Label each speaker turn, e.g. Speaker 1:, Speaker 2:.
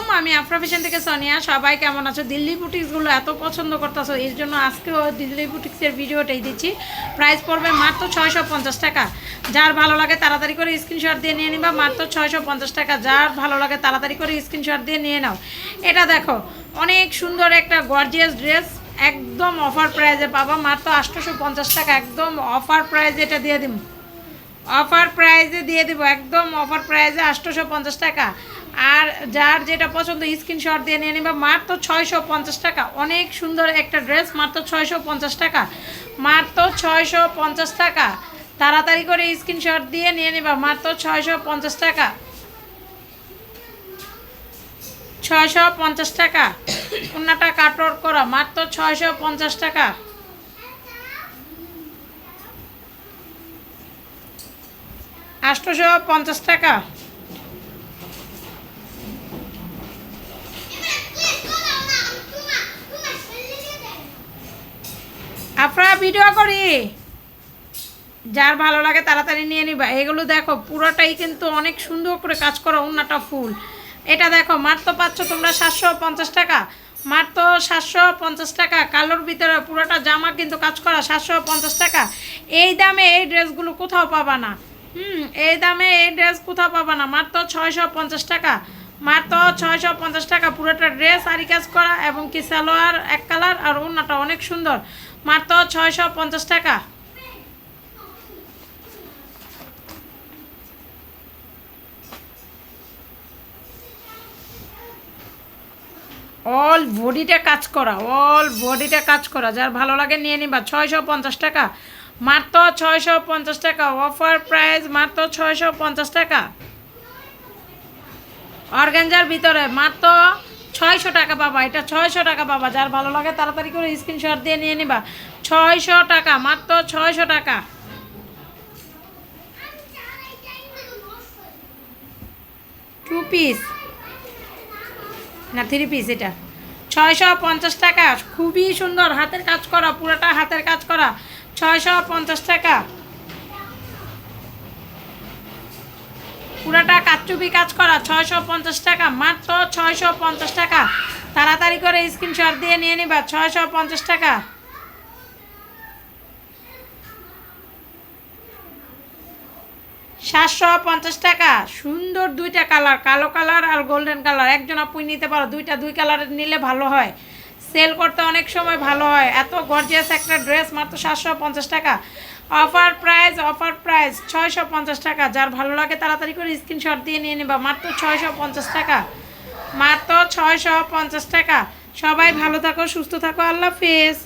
Speaker 1: আলাইকুম, আমি আফরা ফ্যাশন থেকে সোনিয়া। সবাই কেমন আছো? দিল্লি বুটিক্সগুলো এত পছন্দ করতেছো, এর জন্য আজকেও দিল্লি বুটিক্সের ভিডিওটাই দিচ্ছি। প্রাইস পড়বে মাত্র ছয়শো পঞ্চাশ টাকা। যার ভালো লাগে তাড়াতাড়ি করে স্ক্রিনশট দিয়ে নিয়ে নিবা, মাত্র ছয়শো পঞ্চাশ টাকা। যার ভালো লাগে তাড়াতাড়ি করে স্ক্রিনশট দিয়ে নিয়ে নাও। এটা দেখো, অনেক সুন্দর একটা গর্জিয়াস ড্রেস একদম অফার প্রাইজে পাবা, মাত্র আটশোশো পঞ্চাশ টাকা। একদম অফার প্রাইজে এটা দিয়ে দিব অফার প্রাইজে দিয়ে দিব, একদম অফার প্রাইজে আটশোশো পঞ্চাশ টাকা। আর যার যেটা পছন্দ স্ক্রিনশট দিয়ে নিয়ে নেবে, মাত্র ছয়শো পঞ্চাশ টাকা। অনেক সুন্দর একটা ড্রেস মাত্র ছয়শো পঞ্চাশ টাকা। মাত্র ছয়শো পঞ্চাশ টাকা। তাড়াতাড়ি করে স্ক্রিনশট দিয়ে নিয়ে নেবা, মাত্র ছয়শো পঞ্চাশ টাকা। ছয়শো পঞ্চাশ টাকা। অন্যটা কাটর করা, মাত্র ছয়শো পঞ্চাশ টাকা। আটশোশো পঞ্চাশ টাকা। আপনারা ভিডিও করি। যার ভালো লাগে তাড়াতাড়ি নিয়ে নিবা। এগুলো দেখো, পুরোটাই কিন্তু অনেক সুন্দর করে কাজ করা অন্যটা ফুল। এটা দেখো মাত্র পাচ্ছ তোমরা সাতশো পঞ্চাশ টাকা। মাত্র সাতশো পঞ্চাশ টাকা। কালোর ভিতরে পুরোটা জামা কিন্তু কাজ করা সাতশো পঞ্চাশ টাকা। এই দামে এই ড্রেসগুলো কোথাও পাবা না। হুম, এই দামে এই ড্রেস কোথাও পাবা না। মাত্র ছয়শো পঞ্চাশ টাকা। মাত্র ছয়শো পঞ্চাশ টাকা। পুরোটা ড্রেস আরি কাজ করা এবং কি সালোয়ার, এক কালার আর অন্যটা অনেক সুন্দর। মাত্র ছয়শো পঞ্চাশ টাকা। অল বডিটা কাজ করা। অল বডিটা কাজ করা। যার ভালো লাগে নিয়ে নিবা। ছয়শো পঞ্চাশ টাকা। মাত্র ছয়শো পঞ্চাশ টাকা। অফার প্রাইস মাত্র ছয়শো পঞ্চাশ টাকা। অর্গানজার ভিতরে মাত্র ছয়শো টাকা পাবা। এটা ছয়শো টাকা পাবা। যার ভালো লাগে তাড়াতাড়ি করে স্ক্রিনশট দিয়ে নিয়ে নিবা। ছয়শো টাকা, মাত্র ছয়শো টাকা। টু পিস না থ্রি পিস এটা। ছয়শো পঞ্চাশ টাকা। খুবই সুন্দর। হাতের কাজ করা, পুরোটা হাতের কাজ করা। ছয়শো পঞ্চাশ টাকা। পুরোটা কাচুপি কাজ করা ছয়শো পঞ্চাশ টাকা, মাত্র টাকা। তাড়াতাড়ি করে স্ক্রিনশট দিয়ে নিয়ে নিবা টাকা। সাতশো পঞ্চাশ টাকা, সুন্দর দুইটা কালার, কালো কালার আর গোল্ডেন কালার। একজন আপুই নিতে পারো, দুইটা দুই কালারের নিলে ভালো হয়। সেল করতে অনেক সময় ভালো হয়। এত গর্জিয়াস একটা ড্রেস মাত্র সাতশো পঞ্চাশ টাকা। অফার প্রাইস অফার প্রাইস ছয়শো পঞ্চাশ টাকা। যার ভালো লাগে তাড়াতাড়ি করে স্ক্রিনশট দিয়ে নিয়ে নেবা। মাত্র ছয়শো পঞ্চাশ টাকা। মাত্র ছয়শো পঞ্চাশ টাকা। সবাই ভালো থাকো, সুস্থ থাকো। আল্লাহ হাফেজ।